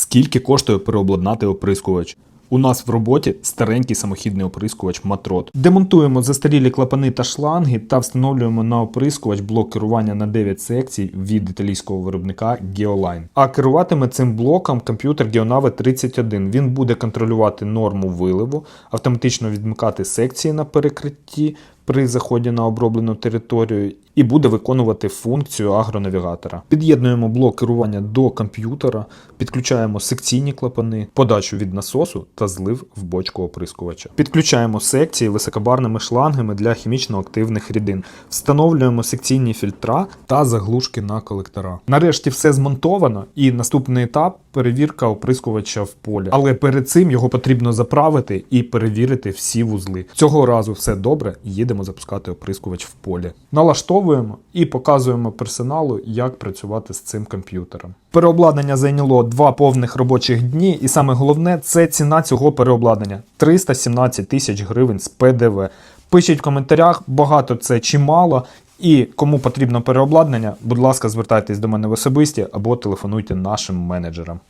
Скільки коштує переобладнати оприскувач? У нас в роботі старенький самохідний оприскувач Матрот. Демонтуємо застарілі клапани та шланги та встановлюємо на оприскувач блок керування на 9 секцій від італійського виробника Geoline. А керуватиме цим блоком комп'ютер GeoNave 31. Він буде контролювати норму виливу, автоматично відмикати секції на перекритті при заході на оброблену територію і буде виконувати функцію агронавігатора. Під'єднуємо блок керування до комп'ютера, підключаємо секційні клапани, подачу від насосу та злив в бочку оприскувача. Підключаємо секції високобарними шлангами для хімічно активних рідин. Встановлюємо секційні фільтра та заглушки на колектора. Нарешті все змонтовано, і наступний етап перевірка оприскувача в полі. Але перед цим його потрібно заправити і перевірити всі вузли. Цього разу все добре, їдемо запускати оприскувач в полі. Налаштовуємо і показуємо персоналу, як працювати з цим комп'ютером. Переобладнання зайняло два повних робочих дні, і саме головне це ціна цього переобладнання 317 тисяч гривень з ПДВ. Пишіть в коментарях, багато це чи мало. І кому потрібно переобладнання, будь ласка, звертайтесь до мене в особисті або телефонуйте нашим менеджерам.